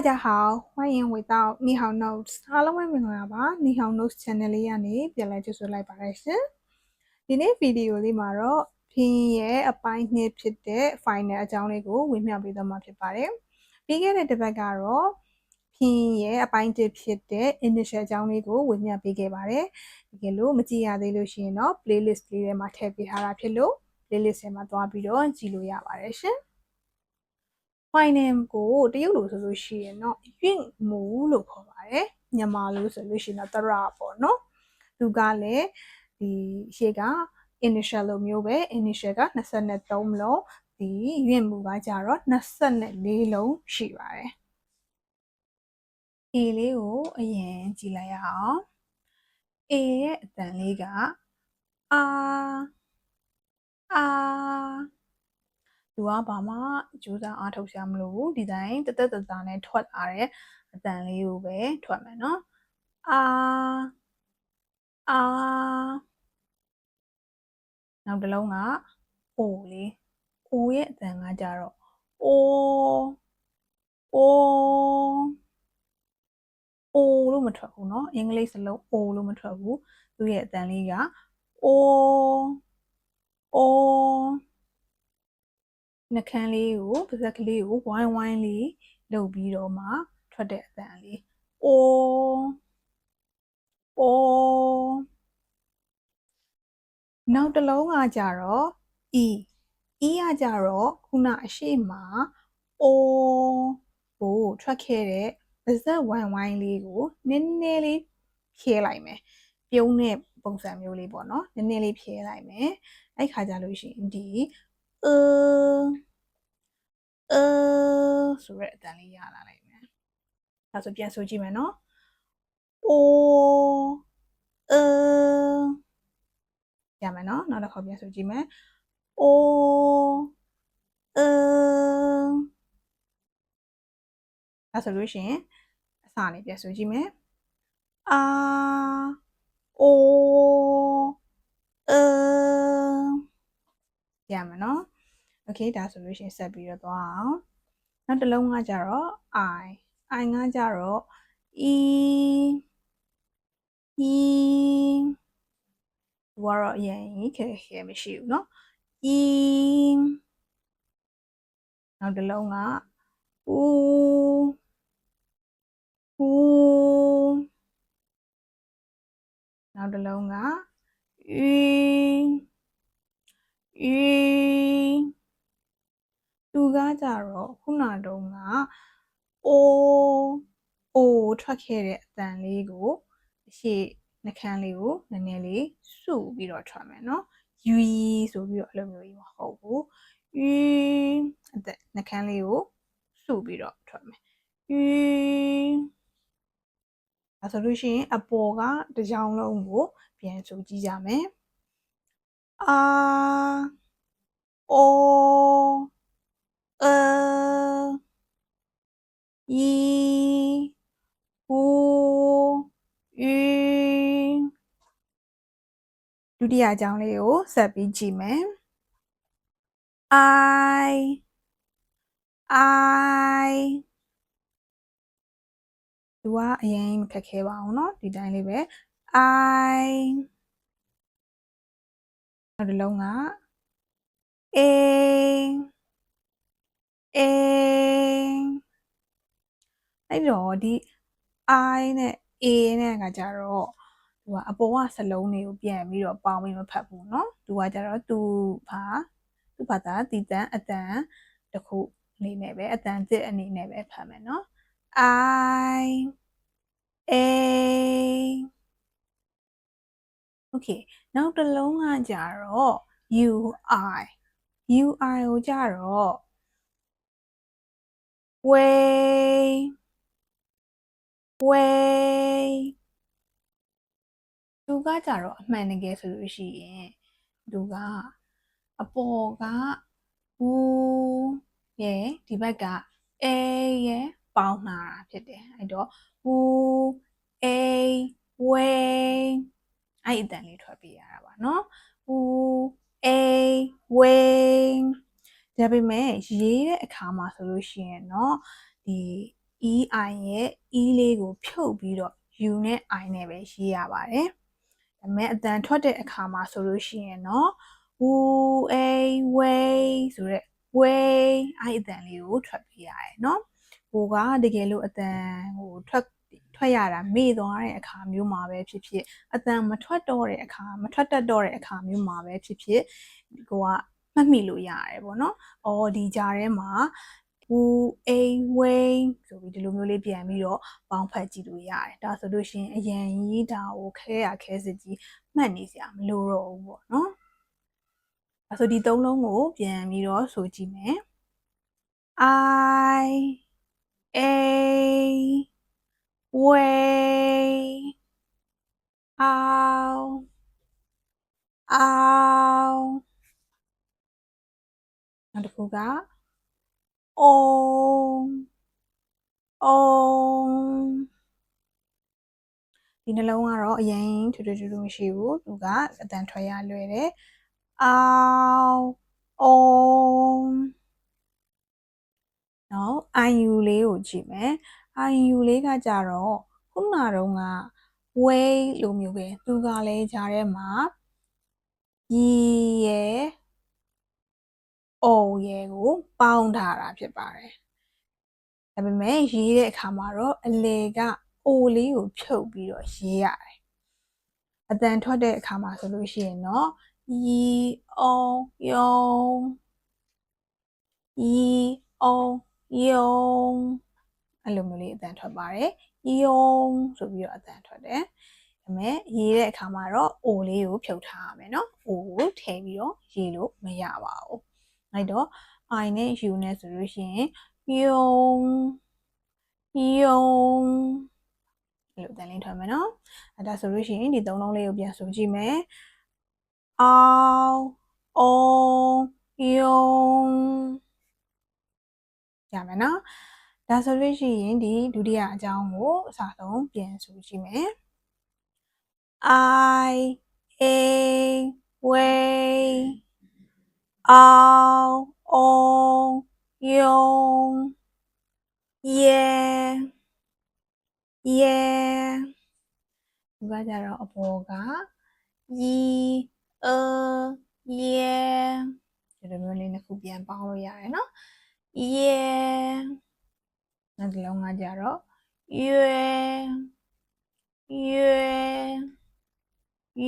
大家好，欢迎回到你好 Notes အားလုံးပဲမင်္ဂလာပါ你好 Notes channel လေးကနေပြန်လည်ကြိုဆိုလိုက်ပါရရှင်ဒီနေ့ဗီဒီယိုလေးမှာတော့ဖင်ရဲ့အပိုင်းနှစ်ဖြစ်တဲ့ final အကြောင်းလေးကိုဝေမျှပေးသွားမှာဖြစ်ပါတယ်ပြီးခဲ့တဲ့တစ်ပတ်ကတော့ဖင်ရဲ့အပိုင်းတစ်ဖြစ်တဲ့ initial အကြောင်းလေးကိုဝေမျှပေးခဲ့ပါတယ်တကယ်လို့မကြည့်ရသေးလို့ရှိရင်တော့ playlist လေးထဲမှာထည့်ပေးထားတာဖြစ်လို့ playlist ထဲမှာသွားပြီးတော့ကြည့်လို့ရပါတယ်ရှင် final ကိုတရုတ်လိုဆိုလို့ရှိရင်တော့ယင့်မူလို့ခေါ်ပါတယ်မြန်မာလိုဆိုလို့ရှိရင်တော့တရပေါ့နော်သူကလည်းဒီရှေ့က initial လိုမျိုးပဲ initial က23လုံးဒီယင့်မူကကြတော့24လုံးရှိပါတယ် A လေးကိုအရင်ကြည့်လိုက်ရအောင် A ရဲ့အတန်လေးကအာအာ သူကဘာမှကြိုးစားအားထုတ်ရှာမလို့ဘူးဒီတိုင်းတသက်တသားနဲ့ထွက်လာတဲ့အတန်လေးကိုပဲထွက်မယ်နော်အာအာနောက်တစ်လုံးကအိုလေးအိုရဲ့အတန်ကကြတော့အိုအိုအိုလို့မထွက်ဘူးเนาะအင်္ဂလိပ်စလုံးအိုလို့မထွက်ဘူးသူရဲ့အတန်လေးကအိုအို နှကန်းလေးကိုပါးစပ်ကလေးကိုဝိုင်းဝိုင်းလေးလုပ်ပြီးတော့မှထွက်တဲ့အတန်လေးအိုအိုနောက်တစ်လုံးကကြတော့ e e ကကြတော့ခုနအရှိမအိုကိုထွက်ခဲ့တဲ့ပါးစပ်ဝိုင်းဝိုင်းလေးကိုနည်းနည်းလေးဖြဲလိုက်မယ်ပြုံးတဲ့ပုံစံမျိုးလေးပေါ့နော်နည်းနည်းလေးဖြဲလိုက်မယ်အဲ့ခါကြလို့ရှိရင်ဒီ အအဆိုရက်အတန်လေးရလာလိုက်မယ်ဒါဆိုပြန်ဆိုကြည့်မယ်နော်အိုအရမယ်နော်နောက်တစ်ခေါက်ပြန်ဆိုကြည့်မယ်အိုအဒါဆိုလို့ရှိရင်အစာနေပြန်ဆိုကြည့်မယ်အာအိုအရမယ်နော် okay ဒါဆိုလို့ရှိရင်ဆက်ပြီးတော့သွားအောင်နောက်တစ်လုံးကကြတော့ i i ကကြတော့ e e သူကတော့အရင်ခဲခဲမရှိဘူးเนาะ e နောက်တစ်လုံးက u u နောက်တစ်လုံးက u u သူကကြတော့ခုနတုန်းကအိုအိုထွက်ခဲ့တဲ့အတန်လေးကိုအရှိနှကန်းလေးကိုနည်းနည်းလေးစုပြီးတော့ထွက်မယ်နော်ယူဆိုပြီးတော့အဲ့လိုမျိုးကြီးမဟုတ်ဘူးယူအသက်နှကန်းလေးကိုစုပြီးတော့ထွက်မယ်ယူအဲဆိုလို့ရှိရင်အပေါ်ကတစ်ကြောင်လုံးကိုပြန်ဆိုကြည့်ကြမယ်အာအို အီဟူအီဒုတိယအကြောင်းလေးကိုဆက်ပြီးကြည့်မယ် I I သူကအရင်မခက်ခဲပါဘူးเนาะဒီတိုင်းလေးပဲ I နောက်တစ်လုံးက A A အဲ့တော့ဒီ I နဲ့ A နဲ့ကကြတော့သူကအပေါ်ကစလုံးတွေကိုပြန်ပြီးတော့ပေါင်းပြီးမဖတ်ဘူးเนาะသူကကြတော့သူဘာသူဘာသာတည်တန်းအတန်တစ်ခုအနေနဲ့ပဲအတန်တစ်အနေနဲ့ပဲဖတ်မယ်เนาะ I A Okay နောက်တစ်လုံးကကြတော့ UI UI ကိုကြတော့ way way သူကကြတော့အမှန်တကယ်ဆိုလို့ရှိရင်သူကအပေါ်က who ရဲ့ဒီဘက်က a ရဲ့ပေါင်းလာတာဖြစ်တယ်အဲ့တော့ who a way အဲ့အတန်လေးထွက်ပြရတာပါเนาะ who a way ဒါပေမဲ့ရေးတဲ့အခါမှာဆိုလို့ရှိရင်เนาะဒီ ei ရဲ့ e လေးကို ဖြုတ်ပြီးတော့ u နဲ့ i နဲ့ပဲရေးရပါတယ်။ဒါပေမဲ့အတန်ထွက်တဲ့အခါမှာဆိုလို့ရှိရင်တော့ wu a way ဆိုတဲ့ way အဲ့အတန်လေးကိုထွက်ပြရတယ်နော်။ဟိုကတကယ်လို့အတန်ဟိုထွက်ထွက်ရတာမေ့သွားတဲ့အခါမျိုးမှာပဲဖြစ်ဖြစ်အတန်မထွက်တော့တဲ့အခါမထွက်တတ်တော့တဲ့အခါမျိုးမှာပဲဖြစ်ဖြစ်ကိုကမှတ်မိလို့ရတယ်ပေါ့နော်။အော်ဒီကြားထဲမှာ who a way ဆိုပြီးဒီလိုမျိုးလေးပြန်ပြီးတော့ပေါင်းဖက်ကြည့်လို့ရတယ်။ဒါဆိုလို့ရှိရင်အရန်ကြီးဒါကိုခဲရခဲစစ်ကြီးမှတ်နေစရာမလိုတော့ဘူးပေါ့နော်။အဲဆိုဒီသုံးလုံးကို ပြန်ပြီးတော့ဆိုကြည့်မယ်။ I a way out out နောက်တစ်ခုက on on ဒီနှလုံးကတော့အရင်ထူးထူးထူးထူးမရှိဘူးသူကအတန်ထွက်ရလွယ်တယ် out on နော် IU လေးကိုကြည့်မယ် IU လေးကကြတော့ခုနတုန်းက way လိုမျိုးပဲသူကလည်းဂျားထဲမှာ yi ရဲ့ o ရဲ့ကိုပေါင်းထားတာဖြစ်ပါတယ်ဒါပေမဲ့ရေးတဲ့အခါမှာတော့အလေက o လေးကိုဖြုတ်ပြီးတော့ရေးရတယ်အတန်ထွက်တဲ့အခါမှာဆိုလို့ရှိရင်တော့ yi o yo yi o yo အဲ့လိုမျိုးလေးအတန်ထွက်ပါတယ် yo ဆိုပြီးတော့အတန်ထွက်တယ်ဒါပေမဲ့ရေးတဲ့အခါမှာတော့ o လေးကိုဖြုတ်ထားရမယ်เนาะ o ကိုထည့်ပြီးတော့ရေးလို့မရပါဘူး အဲ့တော့ i နဲ့ u နဲ့ဆိုလို့ရှိရင် yong yong အဲ့လိုတန်လင်းထွက်မယ်နော်အဲ့ဒါဆိုလို့ရှိရင်ဒီသုံးလုံးလေးကိုပြန်ဆိုကြည့်မယ် ao on yong ရမယ်နော်ဒါဆိုလို့ရှိရင်ဒီဒုတိယအကြောင်းကိုအစားဆုံးပြန်ဆိုကြည့်မယ် i a way ao on yong yeah yeah ဒီကကြတော့အပေါ်က yi a yeah ဒီလိုမျိုးလေးနှစ်ခုပြန်ပေါင်းလို့ရတယ်နော် yeah နောက်တစ်လုံးကကြတော့ yeah yeah yi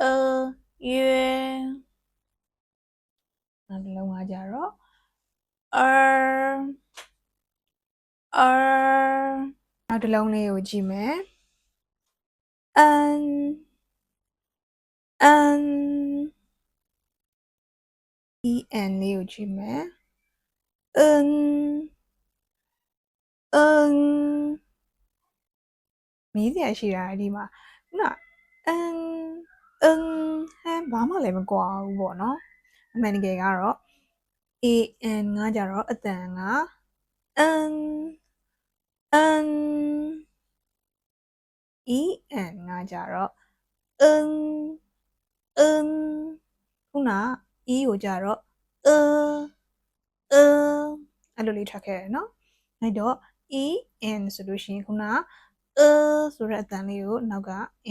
a yeah နောက် တစ်လုံးကကြတော့ er er နောက်တစ်လုံးလေးကိုကြည့်မယ် an an en လေးကိုကြည့်မယ် un un မီးစရာရှိတာဒီမှာခုန un un ဟမ်ဘာမှလည်းမကွာဘူးပေါ့နော် အမှန်တကယ်ကတော့ an ကကြတော့အတန်က an an en ကကြတော့ un un ခုန e ကိုကြတော့ a a အဲ့လိုလေးထွက်ခဲ့တယ်နော်အဲ့တော့ e n ဆိုလို့ရှိရင်ခုန a ဆိုတဲ့အတန်လေးကိုနောက်က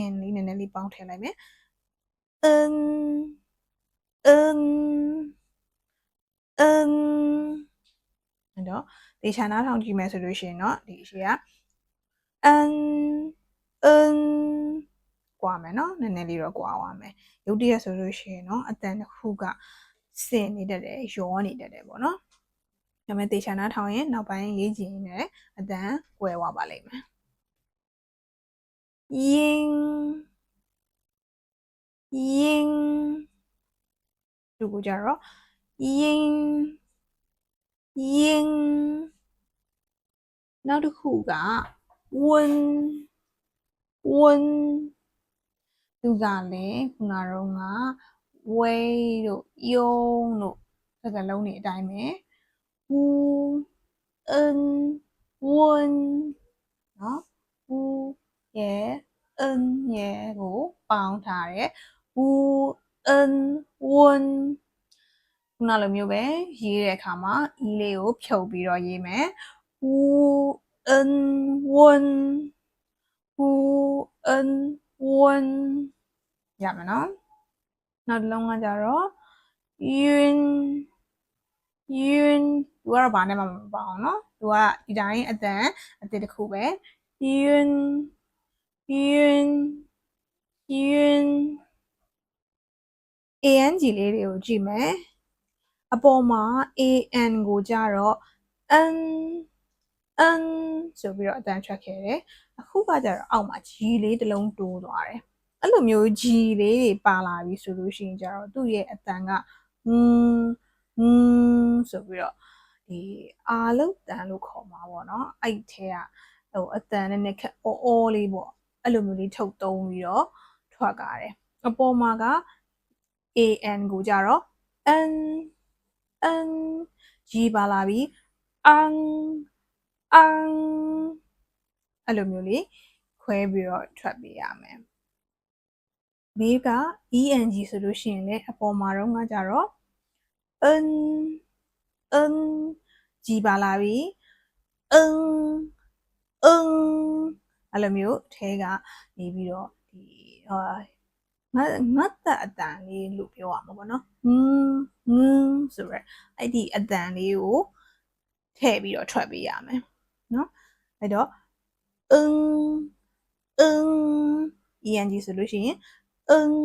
n လေးနည်းနည်းလေးပေါင်းထည့်လိုက်မယ် n n n အဲ့တော့ဒီခြာနားထောင်ကြည့်မယ်ဆိုလို့ရှိရင်တော့ဒီအရှိက n n ကွာမယ်နော်နည်းနည်းလေးတော့ကွာသွားမယ်ရုပ်တရက်ဆိုလို့ရှိရင်တော့အတန်တစ်ခုကစင်နေတတ်တယ်ရောနေတတ်တယ်ပေါ့နော်ဒါပေမဲ့တေချာနာထောင်ရင်နောက်ပိုင်းရေးကြည့်ရင်လည်းအတန်ကွဲသွားပါလိမ့်မယ်ယင်းယင်း ဒီကိုကြတော့ယင်းယင်းနောက်တစ်ခုကဝန်းဝန်းသူကလည်းခုနတော့က way တို့ yong တို့စကားလုံးတွေအတိုင်းပဲ wu en won နော် wu ရဲ့ en ရဲ့ကိုပေါင်းထားတယ် wu n won ခုနလိုမျိုးပဲရေးတဲ့အခါမှာ e လေးကိုဖြုတ်ပြီးတော့ရေးမယ် wu n won wu n won ရမယ်နော်နောက်တစ်လုံးကကြတော့ yun yun သူကတော့ဘာနဲ့မှမပေါအောင်နော်သူကဒီတိုင်းအတန်အတစ်တစ်ခုပဲ yun yun yun ANG လေးတွေကိုကြည့်မယ်အပေါ်မှာ AN ကိုကြတော့ N N ဆိုပြီးတော့အတန်ထွက်ခဲ့တယ်အခုကကြတော့အောက်မှာ G လေးတစ်လုံးတိုးသွားတယ်အဲ့လိုမျိုး G လေးတွေပါလာပြီဆိုလို့ရှိရင်ကြတော့သူ့ရဲ့အတန်ကဟွန်းဟွန်းဆိုပြီးတော့ဒီအာလုတ်တန်လို့ခေါ်မှာပေါ့နော်အဲ့ထဲကဟိုအတန်နဲ့နဲ့ခက်အောအောလေးပေါ့အဲ့လိုမျိုးလေးထုတ်သုံးပြီးတော့ထွက်ကြတယ်အပေါ်မှာက an ကိုကြတော့ n n g ပါလာပြီ ang ang အဲ့လိုမျိုးလေးခွဲပြီးတော့ထွက်ပေးရမယ်ဘေးက eng ဆိုလို့ရှိရင်လည်းအပေါ်မှာတော့ငါကြတော့ n n g ပါလာပြီ n n အဲ့လိုမျိုးအဲကနေပြီးတော့ဒီဟာ ငတ်ငတ်တဲ့အတန်လေးလို့ပြောရမှာပေါ့နော်ငင်းငင်းဆိုရက်အဲ့ဒီအတန်လေးကိုထည့်ပြီးတော့ထွက်ပေးရမယ်နော်အဲ့တော့အင်းအင်း eng ဆိုလို့ရှိရင်အင်း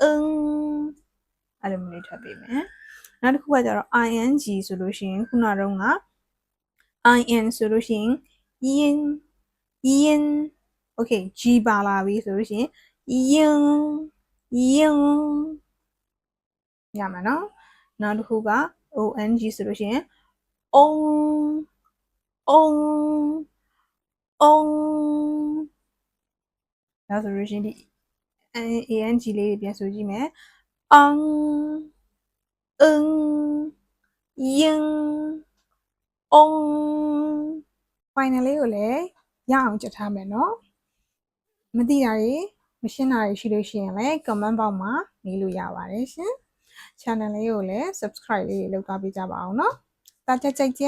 အင်းအဲ့လိုမျိုးလေးထွက်ပေးမယ်နောက်တစ်ခုကကျတော့ ing ဆိုလို့ရှိရင်ခုနကတော့က in ဆိုလို့ရှိရင် yin yin okay g ပါလာပြီဆိုလို့ရှိရင် yin yin ရမှာနော်နောက်တစ်ခုက ong ဆိုလို့ရှိရင် on on on ဒါဆိုလို့ရှိရင်ဒီ ang လေးတွေပြန်ဆိုကြည့်မယ် ang 응 yin on final လေးကိုလည်းရအောင်ကြတ်ထားမယ်နော်မသိတာတွေ မရှင်းတာတွေရှိလို့ရှိရင်လည်း comment box မှာမေးလို့ရပါတယ်ရှင် channel လေးကိုလည်း subscribe လေးလုပ်သွားပေးကြပါအောင်နော်တာကြကြကြကြ